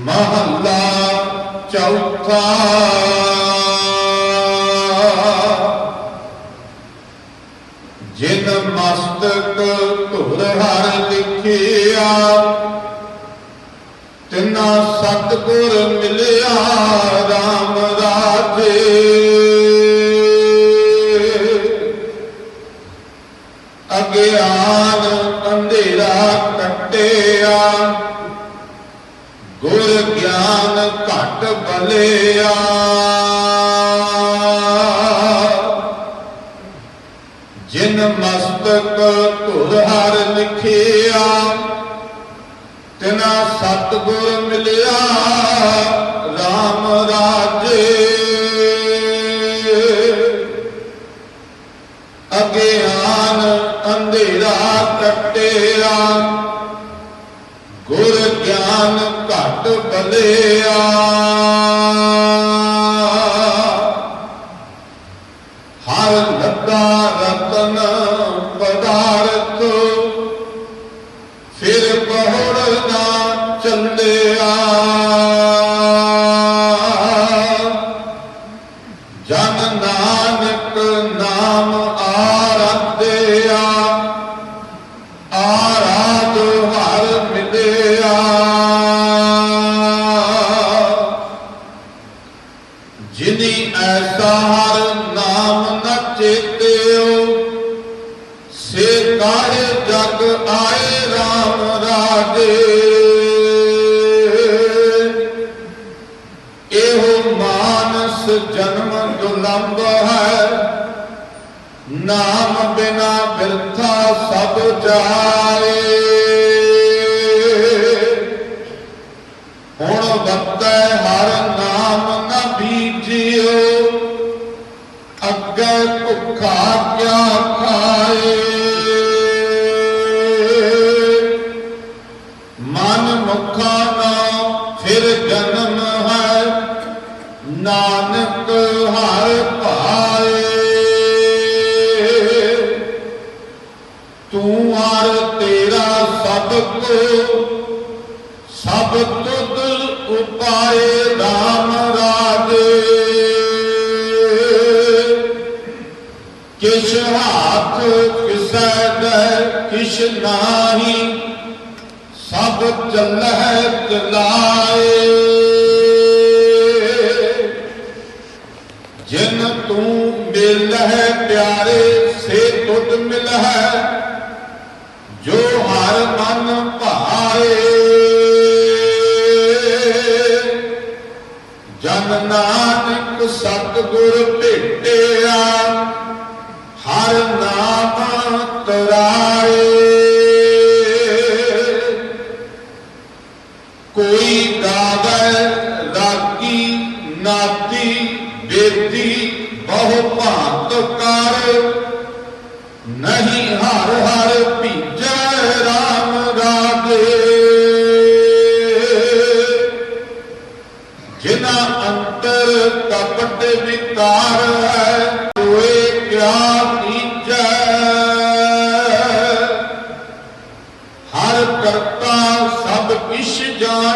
ਮਹਲਾ ਚੌਥਾ ਜਿਨ ਮਸਤਕ ਧੁਰ ਲਿਖਿਆ ਤਿਨਾ ਸਤਗੁਰ ਮਿਲਿਆ ਦਾ ਅਗਿਆਨ ਅੰਧੇਰਾ ਕੱਟਿਆ। ਗੁਰ ਗਿਆਨ ਘਟ ਬਲਿਆ। ਜਿਨ ਮਸਤਕ ਧੁਰ ਹਰ ਲਿਖਿਆ, ਤਿਨਾ ਸਤਗੁਰ ਮਿਲਿਆ RAM ਰਾਜੇ। ਅੰਧੇਰਾ ਕੱਟਿਆ। ਗੁਰ ਗਿਆਨ ਘਟ ਬਲਿਆ। ਹਰ ਲੱਗਾ ਰਤਨ ਪਦਾਰਥ, ਫਿਰ ਬਹੁੜ ਨਾ ਚੱਲਿਆ। ਜਨ ਨਾਨਕ ਨਾਮ ਜਿਨੀ ਐਸਾ ਹਰ ਨਾਮ ਨ ਚੇਤਿਓ ਸੇ ਕਾਹੇ ਜਗ ਆਏ RAM ਰਾਜੇ। ਇਹੋ ਮਾਨਸ ਜਨਮ ਦੁਲੰਭ ਹੈ, ਨਾਮ ਬਿਨਾ ਬਿਰਥਾ ਸਭ ਜਾਏ। ਹੁਣ ਵਕਤੈ ਹਰ ਨਾਮ ਨਾ ਬੀਜਿਓ, ਅੱਗੇ ਭੁੱਖਾ ਕਿਆ ਖਾਏ? ਮਨ ਮੁਖਾ ਨਾ, ਫਿਰ ਜਨਮ ਹੈ, ਨਾਨਕ ਹਰ ਭਾਏ। ਤੂੰ ਹਰ ਤੇਰਾ ਸਭ ਕੋ ਸਭ ਤੁਧ ਉਪਾਏ RAM ਰਾਜੇ। ਕਿਛ ਹੱਥ ਕਿਸੈ ਦੇ ਕਿਛ ਨਾਹੀ, ਸਭ ਚੱਲਹਿ ਚਲਾਏ। ਜਿਨ ਤੂੰ ਮਿਲਹਿ ਪਿਆਰੇ ਨਾਨਕ ਸਤਿਗੁਰ ਭੇਟਿਆ ਹਰ ਨਾਮ ਤਰਾਏ। ਕੋਈ ਗਾਵੇ ਰਾਗੀ ਨਾਤੀ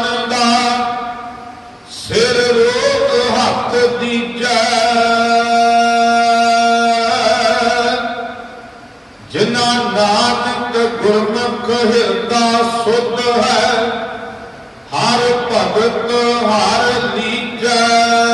ਜਾਣਦਾ ਸਿਰ ਰੋਗ ਹੱਥ ਦੀਜੈ। ਜਿਨਾ ਨਾਨਕ ਗੁਰਮੁਖ ਹਿਰਦਾ ਸੁਧ ਹੈ, ਹਰ ਭਗਤ ਹਰ ਲੀਜੈ।